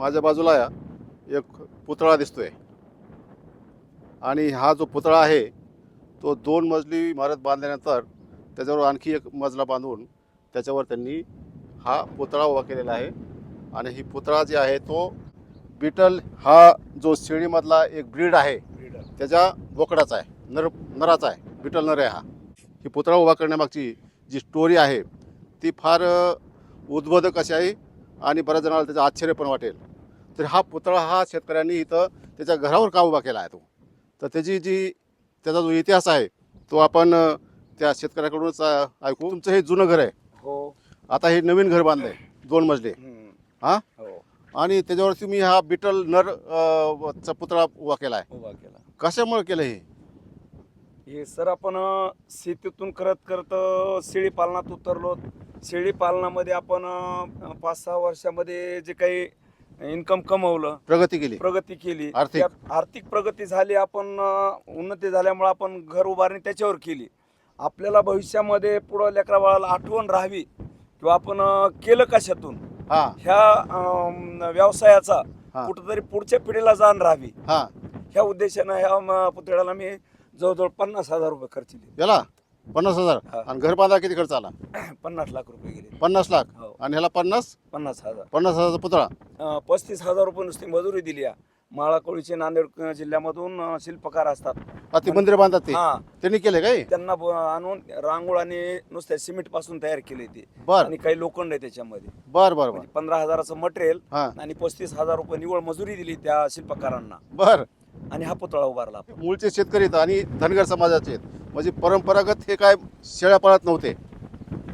माझ्या बाजूला एक पुतळा दिसतोय. आणि हा जो पुतळा आहे तो दोन मजली इमारत बांधल्यानंतर त्याच्यावर आणखी एक मजला बांधून त्याच्यावर त्यांनी हा पुतळा उभा केलेला आहे. आणि ही पुतळा जे आहे तो बिटल हा जो शेळीमधला एक ब्रीड आहे त्याच्या बोकडाचा आहे नर नराचा आहे बिटल नर आहे हा. ही पुतळा उभा करण्यामागची जी स्टोरी आहे ती फार उद्बोधक अशी आहे आणि बऱ्याच जणांना त्याचं आश्चर्य पण वाटेल. तर हा पुतळा हा शेतकऱ्यांनी इथं त्याच्या घरावर का उभा केला आहे तो. तर त्याची जी त्याचा जो इतिहास आहे तो आपण त्या शेतकऱ्याकडूनच ऐकू. तुमचं हे जुनं घर आहे. हो. आता हे नवीन घर बांधलंय दोन मजले. हा? हो. आणि त्याच्यावर तुम्ही हा बिटल नर अ, चा पुतळा उभा केला आहे उभा केला. कशामुळे केलं हे? हे सर आपण अ, शेतीतून करत करत अ, शेळी पालनात उतरलो. शेळी पालनामध्ये आपण अ, पाच सहा वर्षामध्ये जे काही इन्कम कमवलं प्रगती केली. प्रगती केली. आर्थिक. त्यात आर्थिक प्रगती झाली आपण अ, उन्नती झाल्यामुळे आपण घर उभारणी त्याच्यावर केली. आपल्याला भविष्यामध्ये पुढं लेकरा बाळाला आठवण राहावी किंवा आपण अ, केलं कशातून? हा. ह्या व्यवसायाचा हा. कुठंतरी पुढच्या पिढीला जाण राहावी. हा. ह्या उद्देशानं ह्या म, पुतळ्याला मी जवळजवळ पन्नास हजार रुपये खर्च दिले याला? पन्नास हजार. आणि घर बांधा किती खर्च आला? पन्नास लाख रुपये गेले. पन्नास लाख. हो. आणि ह्याला पन्नास? पन्नास हजार. पन्नास हजारचा पुतळा. अं, पस्तीस हजार रुपये नुसती मजुरी दिली आहे माळाकोळीचे नांदेड अं, जिल्ह्यामधून अं, शिल्पकार असतात. हा ते मंदिर बांधतात ते. हा. त्यांनी केले काय? त्यांना ब- आणून रांगोळ आणि नुसत्या सिमेंटपासून तयार केले ते. बर. आणि काही लोखंड आहे त्याच्यामध्ये. बर बर बर. म्हणजे पंधरा हजाराचं मटेरियल हा. आणि पस्तीस हजार रुपये निवळ मजुरी दिली त्या शिल्पकारांना. बर. आणि हा पुतळा उभारला आपण. मूळचे शेतकरी आहेत आणि धनगर समाजाचे आहेत. म्हणजे परंपरागत हे काय शेळ्या पाळत नव्हते.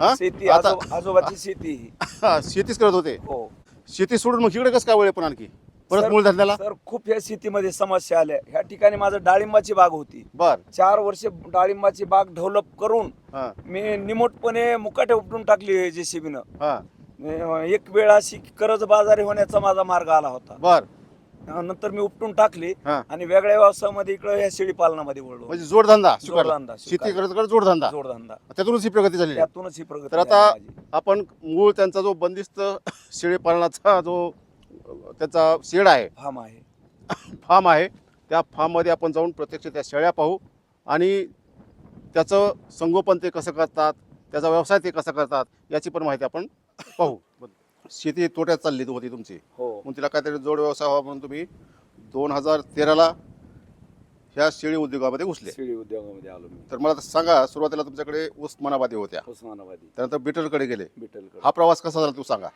हा? शेती आता आजो- आजोबाची शेती. ही शेतीच करत होते. हो. शेती सोडून मग इकडे कसं काय वळे पण आणखी? परत सर- मूळ धंद्याला तर खूप या शेतीमध्ये समस्या आल्या. ह्या ठिकाणी माझं डाळिंबाची बाग होती. बर. चार वर्ष डाळिंबाची बाग डेव्हलप करून हा. मी निमोटपणे मुकाटे उपटून टाकली जेसीबीनं हा. एक वेळ अशी कर्ज बाजारी होण्याचा माझा मार्ग आला होता. बर. नंतर मी उपटून टाकली हा. आणि वेगळ्या व्यवसायामध्ये इकडे ह्या शेळी पालनामध्ये वळलो. म्हणजे जोडधंदा स्वीकारला जोडधंदा शेती स्वीकारला. करत करत जोडधंदा. जोडधंदा. त्यातूनच ही प्रगती झाली त्यातूनच ही प्रगती तर आता- झाली माझी. आपण मूळ त्यांचा जो बंदिस्त शेळी पालनाचा जो त्याचा शेड आहे. फार्म आहे. फार्म आहे. त्या फार्ममध्ये आपण जाऊन प्रत्यक्ष त्या शेळ्या पाहू आणि त्याचं संगोपन ते कसं करतात त्याचा व्यवसाय ते कसा करतात याची पण माहिती आपण पाहू. शेती तोट्यात चालली होती तुमची. हो. मग तिला काहीतरी जोड व्यवसाय व्हावा म्हणून तुम्ही दोन हजार तेराला ह्या शेळी उद्योगामध्ये घुसले. शेळी उद्योगामध्ये आलो मी. तर मला आता सांगा सुरुवातीला तुमच्याकडे उस्मानाबादी होत्या. उस्मानाबादी. त्यानंतर बिटलकडे गेले. बिटलकडे. हा प्रवास कसा झाला तू सांगा.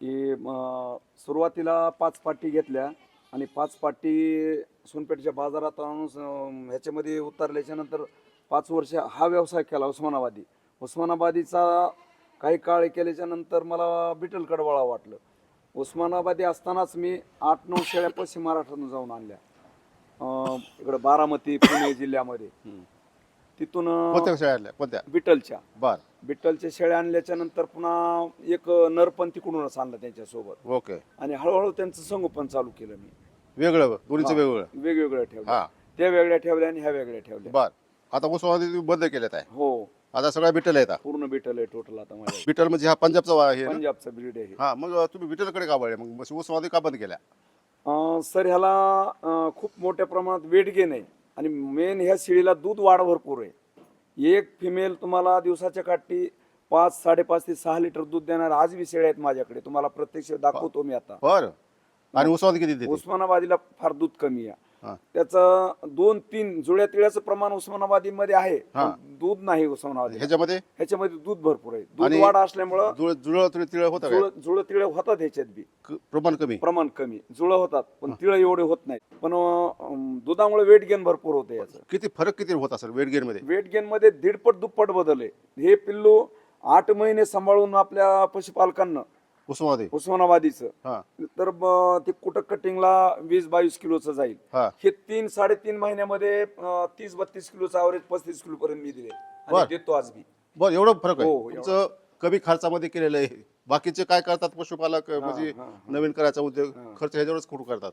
की म, सुरुवातीला पाच पाटी घेतल्या आणि पाच पाटी सोनपेठच्या बाजारात आणून स- ह्याच्यामध्ये उतरल्याच्या नंतर पाच वर्ष हा व्यवसाय केला उस्मानाबादी. उस्मानाबादीचा काही काळ केल्याच्यानंतर मला बिटलकडे वळा वाटलं. उस्मानाबादी असतानाच मी आठ नऊ शेळ्या पश्चिम महाराष्ट्रातून जाऊन आणल्या. अं, इकडं बारामती पुणे जिल्ह्यामध्ये. तिथून अं, कोणत्या शेळ्या आणल्या? कोणत्या? बिटलच्या. बर. बिट्टलच्या शेळ्या आणल्याच्या नंतर पुन्हा एक नरपण तिकडूनच आणलं त्यांच्यासोबत. ओके. आणि हळूहळू त्यांचं संगोपन चालू केलं मी. वेगळं दोन्हीचं. वेगवेगळं वेगवेगळ्या ठेवल्या. हा. त्या वेगळ्या ठेवल्या आणि ह्या वेगळ्या ठेवल्या. बर. आता उस्मानाबादी तुम्ही बंद केलेत आहे. हो. आता सगळ्या बिटल आहेत पूर्ण बिटल आहे टोटल आता माझ्या बिटल म्हणजे हा पंजाबचा वा- आहे ना? पंजाबचं ब्रीड आहे हा. मग तुम्ही बिटलकडे का वळले? मग उस्मानाबादी का बंद केल्या? अं, सर ह्याला अं, खूप मोठ्या प्रमाणात वेट गेन आहे. आणि मेन ह्या शेळीला दूध वाढ भरपूर आहे. एक फिमेल तुम्हाला दिवसाच्या काठी पाच साडेपाच ते सहा लिटर दूध देणार आज बी शेळ्या आहेत माझ्याकडे. तुम्हाला प्रत्यक्ष दाखवतो मी आता. बर. आणि उस्मानाबादी किती देते उस्मानाबादीला फार दूध कमी आहे. त्याचं दोन तीन जुळ्या तिळ्याचं प्रमाण उस्मानाबादी मध्ये आहे. हा. पण दूध नाही उस्मानाबादी ह्याच्यामध्ये? ह्याच्यामध्ये दूध भरपूर आहे. दूध आणि- वाढ असल्यामुळं जुळ तिळ होतं काय जुळ जुळ तिळ होतात ह्याच्यात बी. क- प्रमाण कमी? प्रमाण कमी. जुळ होतात पण तिळ एवढे होत नाहीत. पण अं, दुधामुळे वेट गेन भरपूर होते याचं. किती फरक किती होत असेल वेट गेन मध्ये वेट गेन मध्ये दीडपट दुप्पट बदल आहे. हे पिल्लू आठ महिने सांभाळून आपल्या पशुपालकांना उस्मानाबादी उस्मानाबादीचं हा तर ते कुटक कटिंगला वीस बावीस किलोचं जाईल हा हे तीन साडेतीन महिन्यामध्ये अं, तीस बत्तीस किलोचं अवरेज पस्तीस किलो पर्यंत मी दिले बर. देतो आज बी बर एवढं फरक आहे हो, एवढं. तुमचं कमी खर्चामध्ये केलेलं आहे बाकीचे काय करतात पशुपालक म्हणजे हा, हा. नवीन करायचा उद्योग हा. खर्च ह्याच्यावरच खूप करतात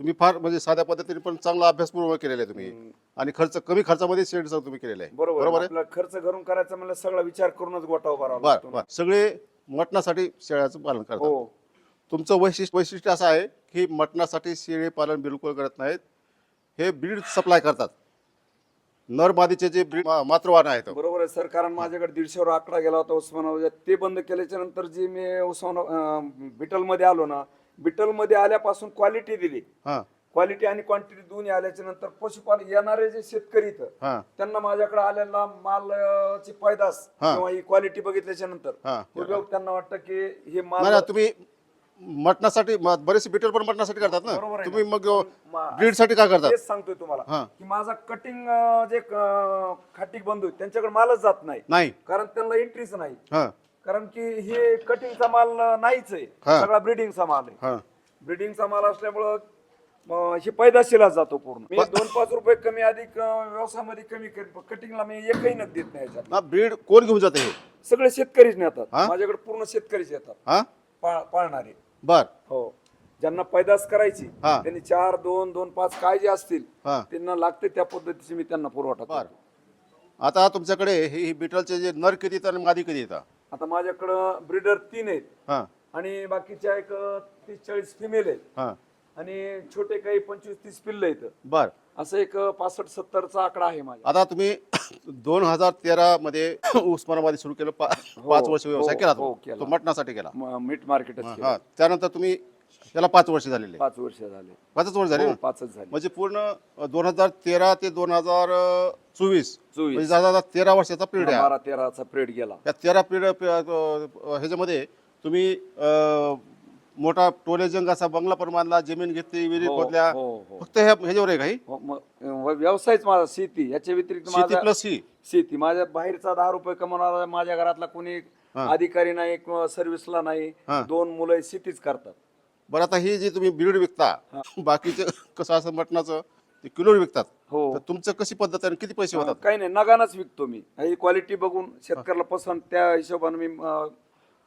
तुम्ही फार म्हणजे साध्या पद्धतीने पण चांगला अभ्यासपूर्वक केलेला आहे तुम्ही हम्म. आणि खर्च कमी खर्चामध्ये शेड तुम्ही केलेला आहे बरोबर बरोबर आहे. आपला खर्च घरून करायचा म्हणजे सगळा विचार करूनच गोठा उभा राहावा बर लागतो. बर सगळे मटणासाठी शेळ्याचं पालन करतात. हो. तुमचं वैशिष्ट्य वैशिष्ट्य असं आहे की मटणासाठी शेळी पालन बिलकुल करत नाहीत. हे ब्रीड सप्लाय करतात. नर मादीचे जे ब्रीड मातृवाहन आहेत. बरोबर आहे सर कारण माझ्याकडे दीडशेवर आकडा गेला होता उस्मानाबाद ते बंद केल्याच्यानंतर जे मी उस्माना बिटलमध्ये आलो ना बिटलमध्ये आल्यापासून क्वालिटी दिली. हां. क्वालिटी आणि क्वांटिटी दोन्ही आल्याच्यानंतर पशुपालन येणारे जे शेतकरी इथं हां. त्यांना माझ्याकडे आलेला मालची पैदास हा. किंवा ही क्वालिटी बघितल्याच्या नंतर हा. उपयोग त्यांना वाटतं की हे माल तुम्ही मटणासाठी म- बरेचसे बिटल पण मटणासाठी करतात बरोबर ना आहे तुम्ही मग मा- ब्रीडसाठी काय करतात? तेच सांगतोय तुम्हाला. की माझा कटिंग जे क- खाटीक बंधू आहेत, त्यांच्याकडे मालच जात नाही. नाही. कारण त्यांना एंट्रीच नाही. हां. कारण की हे कटिंगचा माल नाहीच आहे. हा. सगळा ब्रिडिंगचा माल आहे. हां. ब्रिडिंगचा माल असल्यामुळं म, हे पैदाशीला जातो पूर्ण. मी दोन पाच रुपये कमी अधिक अं, व्यवसायामध्ये कमी कटिंगला मी एकही नग देत नाही याच्यात. ना ब्रीड कोण घेऊन जाते हे? सगळे शेतकरीच नेतात. हा? माझ्याकडे पूर्ण शेतकरीच येतात. हां? पा- पाळणारे. बर. हो. ज्यांना पैदास करायची हा. त्यांनी चार दोन दोन पाच काय जे असतील हां. त्यांना लागते त्या पद्धतीचे मी त्यांना पुरवठा बर. करतो आता तुमच्याकडे हे बिटलचे जे नर किती येतात आणि मादी किती येतात? आता माझ्याकडं ब्रिडर तीन आहेत. हां. आणि बाकीच्या एक तीस चाळीस फिमेल आहेत. हां. आणि छोटे काही पंचवीस तीस पिल्ल आहेत बर. असं एक पासष्ट सत्तरचा आकडा आहे माझा आता तुम्ही दोन हजार तेरा मध्ये उस्मानाबादी सुरू केलं पा- पाच वर्ष व्यवसाय हो, केला हो, तो केला. तो मटणासाठी केला? म- मीट मार्केटच हा, केलं. हा. त्यानंतर तुम्ही त्याला पाच वर्ष झालेले. पाच वर्ष झाले. पाचच वर्ष झाले हो, ना? पाचच झाले. म्हणजे पूर्ण दोन हजार तेरा ते दोन हजार चोवीस. चोवीस. म्हणजे जवळजवळ तेरा वर्षाचा पिरियड आहे. बारा तेराचा पिरियड गेला. या तेरा पिरियड ह्याच्यामध्ये तुम्ही अं, मोठा टोलेजंग असा बंगला पण बांधला जमीन घेतली विहिरी हो, खोदल्या हो, हो. फक्त ह्या ह्याच्यावर आहे काही हो, व्यवसायच माझा शेती. याच्या व्यतिरिक्त शेती माझा प्लस ही. शेती. माझ्या बाहेरचा दहा रुपये कमवणारा माझ्या घरातला कोणी हा. अधिकारी नाही किंवा सर्व्हिसला नाही. हा. दोन मुलं शेतीच करतात. बरं आता ही जी तुम्ही ब्रीड विकता बाकीचे कसं असं मटणाचं ते किलोवर विकतात. हो. तर तुमचं कशी पद्धत आहे आणि किती पैसे होतात? काही नाही नगानच विकतो मी. ही क्वालिटी बघून शेतकऱ्याला पसंत त्या हिशोबाने मी अं,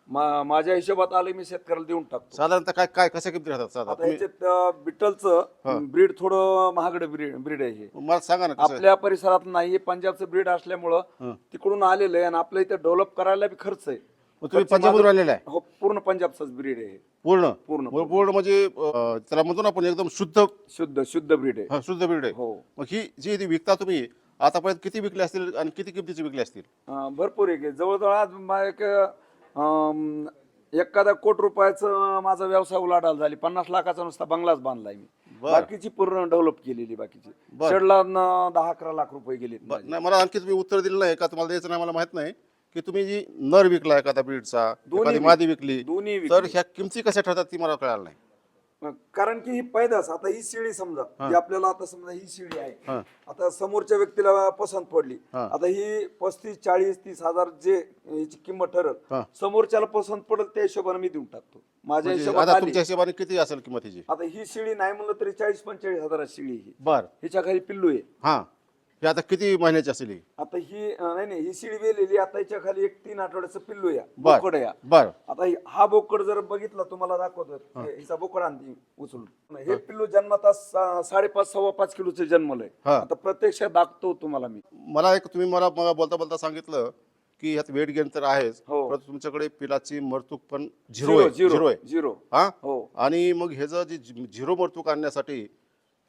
मा- माझ्या हिशोबात आले मी शेतकऱ्याला देऊन टाकतो. साधारणतः काय काय कशा किमती राहतात साधारण? आता अं, बिटलचं ब्रीड थोडं महागड ब्रीड ब्रीड आहे हे. मला सांगा ना कसं आपल्या परिसरात नाही पंजाबचं ब्रीड असल्यामुळं हं. तिकडून आलेलं आहे आणि आपल्या इथे डेव्हलप करायला बी खर्च आहे. मग तुम्ही पंजाबमधून राहिलेला आहे? हो पूर्ण पंजाबचंच ब्रीड आहे हे. पूर्ण? पूर्ण पूर्ण. म्हणजे अं, त्याला म्हणतो ना आपण एकदम शुद्ध शुद्ध शुद्ध ब्रीड आहे. हा, शुद्ध ब्रीड आहे. हो. मग ही जी ती विकता तुम्ही आतापर्यंत किती विकले असतील आणि किती किमतीची विकले असतील? अं, भरपूर आहे. की जवळजवळ आज मा- एक एखादा कोट रुपयाचं माझा व्यवसाय उलाढाल झाली. पन्नास लाखाचा नुसता बंगलाच बांधलाय मी. बाकीची पूर्ण डेव्हलप केलेली बाकीची. शेडला दहा अकरा लाख रुपये गेले नाही मला आणखी तुम्ही उत्तर दिलं नाही. का तुम्हाला द्यायचं नाही मला माहीत नाही. की तुम्ही जी नर विकला एखादा ब्रीडचा मादी विकली दोन्ही तर. ह्या किमती कशा ठरतात ती मला कळालं नाही. कारण की ही पैदास आता ही शिळी समजा जी आपल्याला आता समजा ही शिळी आहे. आता समोरच्या व्यक्तीला पसंत पडली. आता ही पस्तीस चाळीस तीस हजार जे हिची किंमत ठरल हा. समोरच्याला पसंत पडेल त्या हिशोबाने मी देऊन टाकतो. माझ्या म्हणजे तुमच्या हिशोबाने किती असेल किंमत आता ही शिळी नाही म्हणलं तरी चाळीस पंचेचाळीस हजाराची शिळी ही. बर. हिच्या खाली पिल्लू आहे. हा हे आता किती महिन्याची असेल ही? आता ही अं, नाही नाही ही शिळी वेलेली आता हिच्या खाली एक तीन आठवड्याचं पिल्लू या बर बोकड या. बर. आता हि- हा बोकड जर बघितला तुम्हाला दाखवतो. हे- हिचा बोकड आणते उचलून. हे पिल्लू जन्मात सा- साडेपाच सव्वा पाच किलोचे जन्मलंय हा. आता प्रत्यक्षात दाखवतो तुम्हाला मी. मला एक तुम्ही मला मला बोलता बोलता सांगितलं की ह्यात वेट गेन तर आहेच हो. परंतु तुमच्याकडे पिलाची मरतूक पण झिरो आहे झिरो झिरो आहे. झिरो. हा? हो. आणि मग ह्याचं जे झिरो मरतूक आणण्यासाठी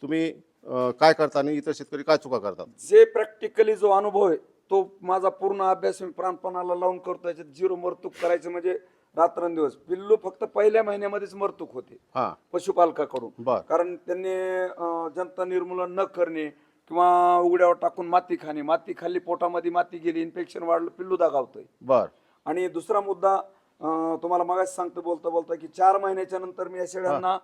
तुम्ही काय करता आणि इतर शेतकरी काय चुका करतात? जे प्रॅक्टिकली जो अनुभव आहे तो माझा पूर्ण अभ्यास मी प्राणपणाला लावून करतो. याच्यात झिरो मरतूक करायचं म्हणजे रात्रंदिवस. पिल्लू फक्त पहिल्या महिन्यामध्येच मरतूक होते हा. पशुपालकाकडून. बर. कारण त्यांनी अं, जनता निर्मूलन न करणे किंवा उघड्यावर टाकून माती खाणे माती खाल्ली पोटामध्ये माती गेली इन्फेक्शन वाढलं पिल्लू दागावतंय. बर. आणि दुसरा मुद्दा अं, तुम्हाला मगाशी सांगतो बोलता बोलता की चार महिन्याच्या नंतर मी या शेळ्यांना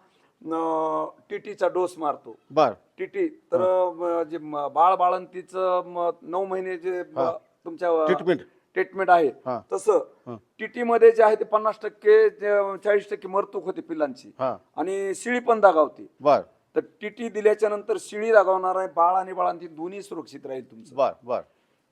टीटीचा डोस मारतो. बर. टीटी तर जे बाळ बाळंतीचं नऊ महिने जे तुमच्या ट्रीटमेंट. ट्रीटमेंट आहे. तसं टीटी मध्ये जे आहे ते पन्नास टक्के चाळीस टक्के मरतूक होते पिल्लांची. आणि शिळी पण दागावते. बर. तर टीटी दिल्याच्या नंतर शिळी दागावणार आहे बाळ आणि बाळांती दोन्ही सुरक्षित राहील तुमचं. बर बर.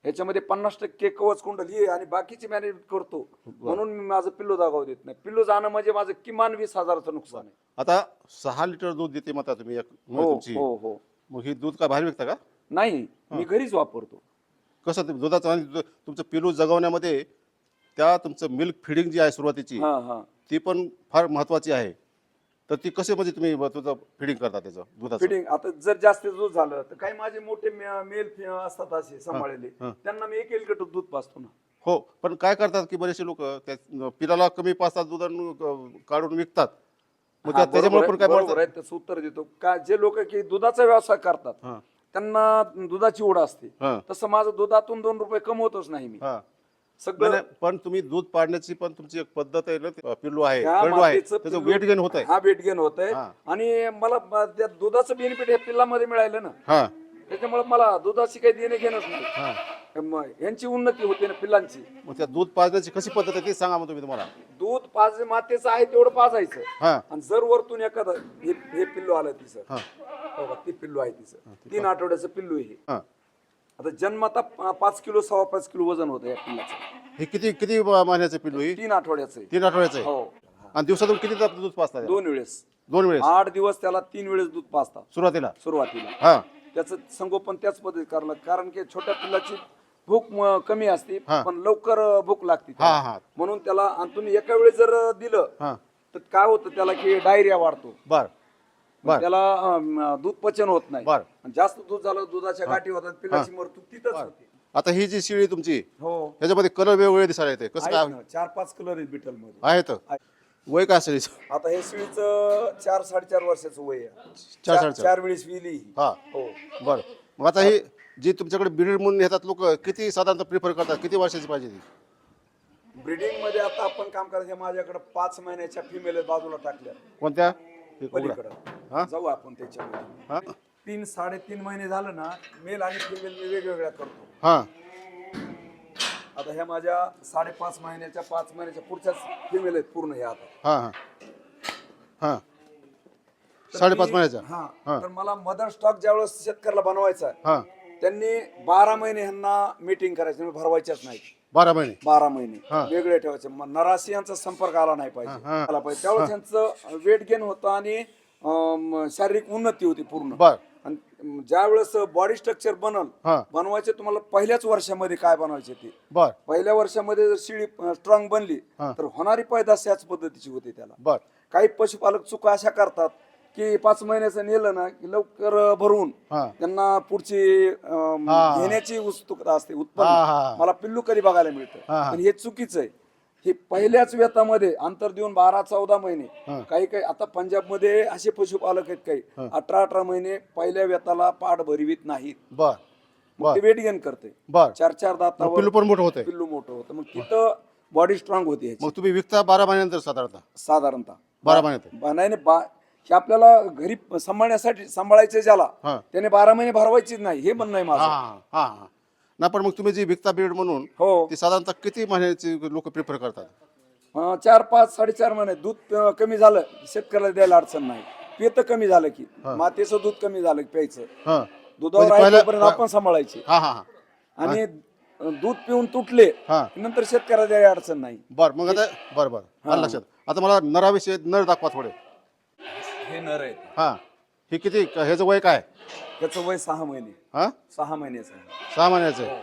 ह्याच्यामध्ये पन्नास टक्के कवच कुंडल ही आणि बाकीची मॅनेज करतो. म्हणून मी माझं पिल्लू दागाव देत नाही. पिल्लू जाणं म्हणजे माझं किमान वीस हजाराचं नुकसान आहे. आता सहा लिटर दूध देते म्हणता तुम्ही एक हो तुमची. हो हो. मग ही दूध काय बाहेर विकता का? नाही मी घरीच वापरतो. कसं ते दुधाचं आणि दु- तुमचं पिलू जगवण्यामध्ये त्या तुमचं मिल्क फिडिंग जी आहे सुरुवातीची हा हा. ती पण फार महत्वाची आहे. तर ती कसे म्हणजे तुम्ही ब- तुझं फिडिंग करता त्याचं दुधाचं? फिटिंग आता जर जास्त दूध झालं तर काही माझे मोठे मेल असतात असे सांभाळलेले हा. त्यांना मी एक एक लिटर दूध पाचतो ना. हो पण काय करतात की बरेचसे लोक त्या पिलाला कमी पाचतात दूध अं, काढून विकतात. मग हा, त्या- त्याच्यामुळे बरोबर पण काय बरोबर त्याचं उत्तर देतो. का जे लोक की दुधाचा व्यवसाय करतात हा. त्यांना दुधाची ओढ असते. हा. तसं माझं दुधातून दोन रुपये कमवतच नाही मी. हा. सगळं नाही, नाही, पण तुम्ही दूध पाडण्याची पण तुमची एक पद्धत आहे ना ते पिल्लू आहे ह्या कळू आहे. मातीचं त्याचं पिल्लू- वेट गेन होत आहे हा वेट गेन होत आहे हा. आणि मला त्या दुधाचं बेनिफिट हे पिल्लामध्ये मिळालं ना हा. त्याच्यामुळे मला दुधाची काही देणे घेणंच नाही. हा. यांची उन्नती होते ना पिल्लांची. मग त्या दूध पाजण्याची कशी पद्धत आहे ते सांगा मग तुम्ही तुम्हाला. दूध पाज मातेचं आहे तेवढं पाजायचं. हा. आणि जर वरतून एखादं हे हे पिल्लू आलं तिचं. हा. हो का, ती पिल्लू आहे तिचं. तीन आठवड्याचं पिल्लू आहे हे. हा. आता जन्माता प- पाच किलो सव्वा पाच किलो वजन होतं या पिल्लाचं हे किती किती महिन्याचं पिल्लू ही? तीन आठवड्याचं आहे. तीन आठवड्याचं आहे? हो. आणि दिवसातून किती तास दूध पाजतात दोन वेळेस. दोन वेळेस? आठ दिवस त्याला तीन वेळेस दूध पाजतात. सुरुवातीला? सुरुवातीला. हा. त्याचं संगोपन त्याच पद्धतीत करायला कारण की छोट्या पिल्लाची भूक म- कमी असते हा. पण लवकर अ, भूक लागते हा. हा. म्हणून त्याला आणि तुम्ही एका वेळेस जर अ, दिलं हा. तर काय होतं त्याला की डायरिया वाढतो. बर. बर. त्याला दूध पचन होत नाही. बर. आणि जास्त दूध झालं दुधाच्या गाठी होतात पिल्लाची मृत्यू तिथंच होते. आता ही जी शिळी तुमची हो. ह्याच्यामध्ये कलर वेगवेगळे दिसायला येते. कसं आहेत काय? ना, चार पाच कलर आहेत बिटलमध्ये आहेत. वय काय असेल हिचं? आता हे शिळीचं चार साडेचार वर्षाचं वय आहे. चार चार साडेचार. चार वेळेस विली ही. हा. हो. बर. मग आता ही जी तुमच्याकडे ब्रीड म्हणून येतात लोक किती साधारणतः प्रिफर करतात? किती वर्षाची पाहिजे ती? ब्रिडिंगमध्ये आता आपण काम करायचं माझ्याकडे पाच महिन्याच्या फिमेल बाजूला टाकल्या. कोणत्या? हे. पलीकडं. हा? जाऊ आपण त्याच्यामध्ये. हा? तीन साडेतीन महिने झालं ना मेल आणि फिमेल मी वेगवेगळ्या करतो. हा. आता ह्या माझ्या साडेपाच महिन्याच्या पाच महिन्याच्या पुढच्याच फिमेल आहेत पूर्ण ह्या आता. हा हा. हा. तर साडेपाच मी- महिन्याच्या. हा. हा. तर मला मदर स्टॉक ज्यावेळेस शेतकऱ्याला बनवायचा आहे हा. त्यांनी बारा महिने ह्यांना मीटिंग करायची म्हणजे भरवायच्याच नाही बारा महिने. बारा महिने. वेगळे ठेवायचे. मग नराशी यांचा संपर्क आला नाही पाहिजे. आला पाहिजे. त्यावेळेस त्यांचं वेट गेन होतं आणि शारीरिक उन्नती होती पूर्ण. बर. आणि ज्या वेळेस बॉडी स्ट्रक्चर बनल हा. बनवायचे तुम्हाला पहिल्याच वर्षामध्ये काय बनवायचे ते. बर. पहिल्या वर्षामध्ये जर शिळी स्ट्रॉंग बनली हा. तर होणारी पैदास याच पद्धतीची होती त्याला. बर. काही पशुपालक चुका अशा करतात की पाच महिन्याचं नेलं ना की लवकर भरून हा. त्यांना पुढची अं, हा. घेण्याची उत्सुकता असते हा, उत्पन्न. मला पिल्लू कधी बघायला मिळतं. हा. पण हे चुकीचं आहे हे पहिल्याच व्यतामध्ये अंतर देऊन बारा चौदा हा. महिने काही काही आता पंजाबमध्ये असे पशुपालक आहेत काही अठरा अठरा महिने पहिल्या व्यताला पाठ भरवीत नाहीत. बर मग ते वेट गेन करते. बर. चार चार मग दातावर पिल्लू पण मोठं होतंय. पिल्लू मोठं होतं. मग तिथं बॉडी स्ट्रॉंग होती मग तुम्ही विकता बारा महिन्यानंतर साधारणतः? साधारणतः. बारा महिन्यात. नाही, बा हे आपल्याला घरी सांभाळण्यासाठी सांभाळायचं ज्याला हा. त्याने बारा महिने भरवायचीच नाही. हे म्हणणं आहे हा माझं हा. नाही पण मग तुम्ही जी विकता ब्रीड म्हणून हो. ती साधारणतः किती महिन्याची लोक प्रिफर करतात? अं, चार पाच साडेचार महिने. दूध अं, कमी झालं शेतकऱ्याला द्यायला अडचण नाही. पेत कमी झालं की मातेचं दूध कमी झालं की प्यायचं. हा. दुधावर म्हणजे आहे पहिल्या- तोपर्यंत आपण सांभाळायचे. हा हा हा. आणि अं, दूध पिऊन तुटले हा. की नंतर शेतकऱ्याला द्यायला अडचण नाही. बर मग आता बर बर. आलं लक्षात. आता मला नराविषयी नर दाखवा थोडे. हे नर आहे हा. हे किती? ह्याचं वय काय? त्याचं वय सहा महिने. हा? सहा महिन्याचं आहे. सहा महिन्याचं आहे.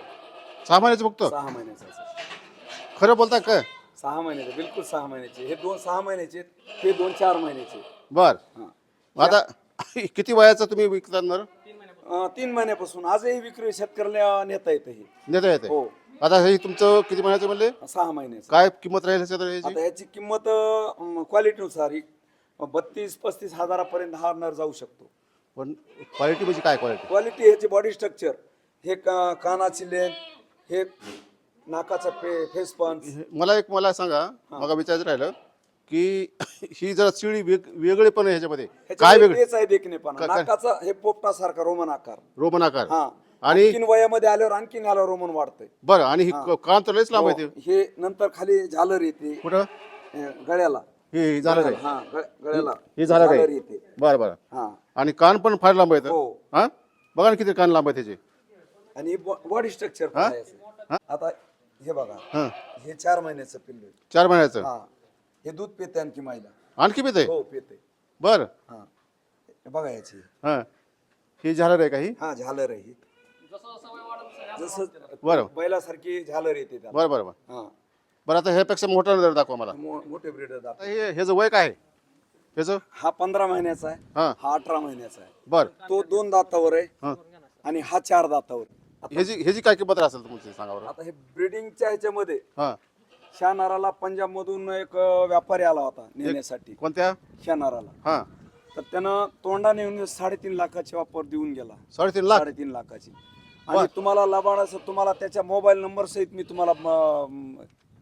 सहा महिन्याचं फक्त? सहा महिन्याचं आहे. खरं बोलताय काय? सहा महिन्याचे बिलकुल सहा महिन्याचे. हे दोन सहा महिन्याचे हे दोन चार महिन्याचे बर. हा. आता किती वयाचं तुम्ही विकता नर? अं, तीन महिन्यापासून. आजही विक्री शेतकऱ्याला नेता येतं हे. नेता येते. हो. आता हे तुमचं किती महिन्याचं म्हणले? सहा महिन्याचं. काय किंमत राहील ह्याची ह्याची किंमत क्वालिटीनुसार बत्तीस पस्तीस हजारापर्यंत हा नर जाऊ शकतो. पण क्वालिटी म्हणजे काय क्वालिटी क्वालिटी ह्याची बॉडी स्ट्रक्चर हे का कानाची लेंथ हे नाकाचा फे फेस पंच मला एक मला सांगा मला विचारायचं राहिलं की ही जरा शिळी वेग वेगळे पण आहे ह्याच्यामध्ये. काय ह्याच्यामध्ये वेगळे? तेच आहे देखणेपणा. नाकाचा हे पोपटासारखा रोमन आकार. रोमन आकार. हा. आणि आणखीन वयामध्ये आल्यावर आणखीन आल्यावर रोमन वाढतंय. बरं आणि ही क- कान तर लयच लांब आहे ते. हो, हे नंतर खाली झालर येते. कुठं? अं, गळ्याला. हे झालं काय? हा गळ्याला. हे झालं? झालर येते बरं बरं. हा. आणि कान पण फार लांब आहेत. हो. हा? बघा ना किती कान लांब आहे त्याचे आणि बॉडी स्ट्रक्चर आता हे बघा. हा. हे चार महिन्याचं पिल्लू आहे. चार महिन्याचं? हा. हे दूध पिते आणखी मायला. आणखी पित? आहे हो पिते. बरं. हा. हे बघा याची. हा. ही झालं आहे का ही? हा झालर आहे ही. जसं बरं. बैलासारखी झालर येते त्याला. बरं बरं बरं. हा. बरं आता ह्यापेक्षा मोठा दर दाखवा मला. मो- मोठे ब्रीडर दाखव. हे ह्याचं वय काय आहे? त्याचं हा पंधरा महिन्याचा आहे. हां. हा अठरा महिन्याचा आहे. बर. तो दोन दातावर आहे हां. आणि हा चार दातावर आहे. ह्याची ह्याची काय किंमत असेल तुमची सांगा बरं आता हे ब्रिडिंगच्या ह्याच्यामध्ये हां. शहानाराला पंजाब मधून एक अं, व्यापारी आला होता नेण्यासाठी. कोणत्या? शहानाराला. हां. तर त्यानं तोंडाने येऊन साडेतीन लाखाची वापर देऊन गेला. साडेतीन लाख? साडेतीन लाखाची. आणि तुम्हाला असं तुम्हाला त्याच्या मोबाईल नंबर सहित मी तुम्हाला म,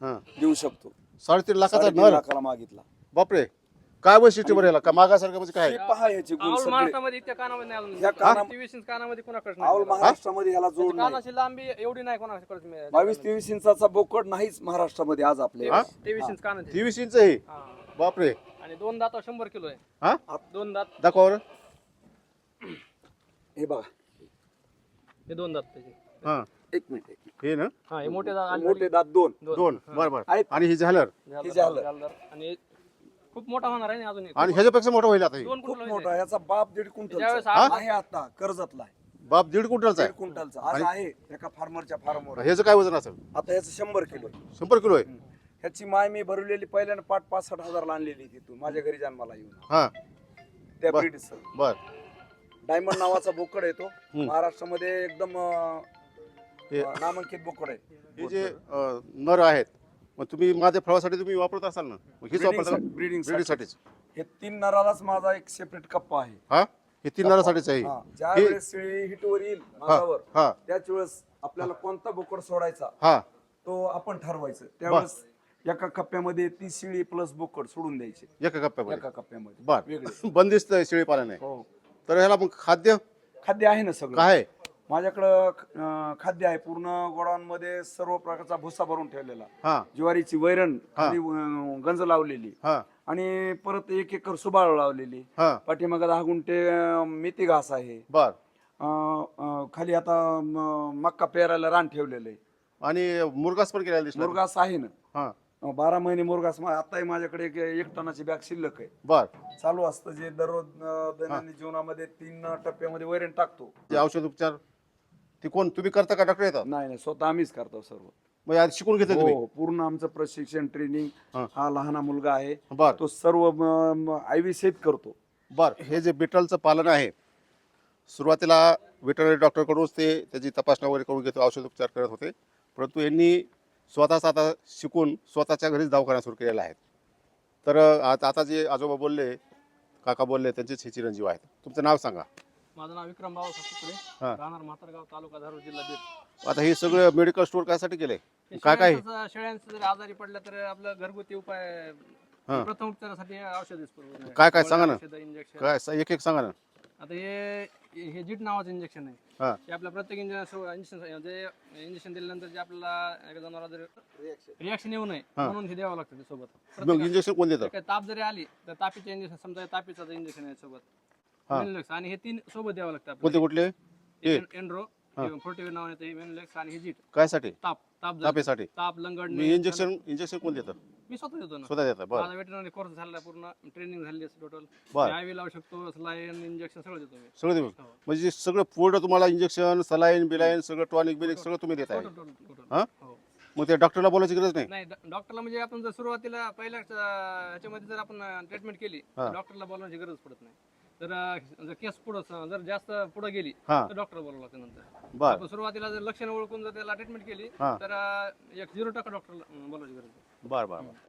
हां. देऊ शकतो. साडेतीन लाखाचा साडेतीन नर. लाखाला मागितला. बापरे. काय वैशिष्ट्य बरं याला? का मागासारखं म्हणजे काय? हे पहा याचे गुण आऊल सगळे. महाराष्ट्रामध्ये इतक्या कानामध्ये नाही अजून. काना- इंच कानामध्ये नाही? महाराष्ट्रामध्ये ह्याला जोड नाही. कानाची लांबी एवढी नाही कोणाकडेच मिळत. बावीस तेवीस इंचाचा बोकड नाहीच महाराष्ट्रामध्ये आज आपल्या हा? तेवीस इंच कानाची तेवीस इंच आहे हा. बापरे. आणि दोन दात शंभर किलो आहे. हा? दोन दात. दाखवा बरं. हे बघा. हे दोन दात त्याचे. हां. एक मिनिट एक. हे ना? हा हे मोठे दात आणि मोठे दात दोन. दोन. बरं बरं. आहेत. आणि ही हे झालं. आणि खूप मोठा होणार आहे ना अजून एक. आणि ह्याच्यापेक्षा मोठं होईल आता हे. दोन खूप कुठलं मोठा याचा बाप दीड ज्यावेळेस क्विंटलचा हा? आहे आता कर्जतला आहे. बाप दीड क्विंटलचा दीड आहे क्विंटलचा आज आहे एका फार्मरच्या फार्मवर. ह्याचं काय वजन असेल? आता याचं शंभर किलो आहे. शंभर किलो आहे? ह्याची माय मी भरवलेली पहिल्यानं पाच पासष्ट हजारला आणलेली तिथून. माझ्या घरी जन्माला येऊन. हां. त्या बर. ब्रीडचं. बर. डायमंड नावाचा बोकड आहे तो. हम्म. महाराष्ट्रामध्ये एकदम अं, हे- नामांकित बोकड आहे हे जे अं, नर आहेत मग तुम्ही माझ्या फळासाठी तुम्ही वापरत असाल ना मग हेच वापरता Breeding- breeding साठी. ब्रिडिंगसाठीच हे तीन नरालाच माझा एक सेपरेट कप्पा आहे. हा? हे तीन नरासाठीच आहे. हा, ज्या हे- वेळेस शेळी हिटवर येईल हा हा. त्याच वेळेस आपल्याला कोणता बोकड सोडायचा हा. तो आपण ठरवायचं. त्यावेळेस एका कप्प्यामध्ये ती शिळी प्लस बोकड सोडून द्यायचे. एका कप्प्यामध्ये? एका कप्प्यामध्ये. बर. वेगळे. बंदिस्त आहे शेळीपालन आहे. हो. तर ह्याला मग खाद्य? खाद्य आहे ना सगळं. काय? आहे? माझ्याकडं खाद्य आहे पूर्ण गोडाऊनमध्ये सर्व प्रकारचा भुसा भरून ठेवलेला. हा. ज्वारीची वैरण. खाली गंज लावलेली. आणि परत एक एकर सुबाळ लावलेली. पाठीमागे दहा गुंठे मेथी घास आहे. बर. खाली आता मक्का पेरायला रान ठेवलेलं आहे. आणि मुरगास पण केलेला दिसला. मुरगास आहे ना. हा. बारा महिने मुरगास आताही माझ्याकडे एक टनाची बॅग शिल्लक आहे. बर. चालू असतं जे दररोज दैनंदिन जीवनामध्ये तीन टप्प्यामध्ये वैरण टाकतो. औषध उपचार? ते कोण? तुम्ही करता का डॉक्टर येतात नाही नाही स्वतः आम्हीच करतो सर्व. मग शिकून घेतलं तुम्ही? हो पूर्ण आमचं प्रशिक्षण ट्रेनिंग हा. हा लहान मुलगा आहे. बर. तो सर्व आयव्ही सेट करतो. बर हे जे बिटलचं पालन आहे सुरुवातीला वेटरनरी डॉक्टरकडूनच ते त्याची तपासणी वगैरे करून घेतो औषध उपचार करत होते. परंतु यांनी स्वतःच आता शिकून स्वतःच्या घरीच दवाखाना सुरू केलेला आहे. तर आता आता जे आजोबा बोलले काका बोलले त्यांचेच हे चिरंजीव आहेत. तुमचं नाव सांगा. माझं नाव विक्रम हा. राहणार म्हातारगाव तालुका धारूर जिल्हा बीड. आता हे सगळं मेडिकल स्टोअर कायसाठी केले हे काय काय शेळ्यांचं- शेळ्यांचं जर आजारी पडलं तर आपलं घरगुती उपाय हा. प्रथम उपचारासाठी औषध काय काय सांगा ना. इंजेक्शन काय स- एक एक सांगा ना. आता हे हे जीट नावाचं इंजेक्शन आहे. हा. ते आपल्या प्रत्येक इंजेक्शन जे इंजेक्शन दिल्यानंतर जे आपल्याला एका जनावराला जर रिॲक्शन येऊ नये हा. म्हणून हे द्यावं लागतं ते सोबत मग इंजेक्शन कोण देतं? काही ताप जरी आली तर तापीचे इंजेक्शन समजा तापीचं इंजेक्शन आहे सोबत Menlex आणि हे तीन सोबत द्यावं लागतं कोणते आपल्याला कुठले? हे? एंड्रो हा. फोर्टिव्ह नावाने ते मेनलेक्स आणि हे जीट कायसाठी? ताप ताप जर- तापेसाठी. ताप लंगड मी इंजेक्शन इंजेक्शन कोण देतं? मी स्वतः देतो ना. स्वतः देतं बरं. माझा वेटरनरी कोर्स झाला पूर्ण ट्रेनिंग झाली आहे टोटल बरं. आय लावू शकतो सलाईन इंजेक्शन सगळं देतो मी. सगळं देऊ हो. म्हणजे सगळं पूर्ण तुम्हाला इंजेक्शन सलाईन बिलाईन सगळं टॉनिक बिनिक सगळं तुम्ही देत आहे टोटल हा? मग ते डॉक्टरला बोलायची गरज नाही? नाही डॉ- डॉक्टरला म्हणजे आपण जर सुरुवातीला पहिल्या अं, ह्याच्यामध्ये जर आपण ट्रीटमेंट केली हा. डॉक्टरला बोलण्याची गरज पडत नाही. तर जर केस पुढं जर जास्त पुढे गेली हा तर डॉक्टर बोलावं लागतं नंतर बर आपण सुरुवातीला जर लक्षण ओळखून जर त्याला ट्रीटमेंट केली हा. तर एक झिरो टक्का डॉक्टरला बोलायची गरज आहे. बर बर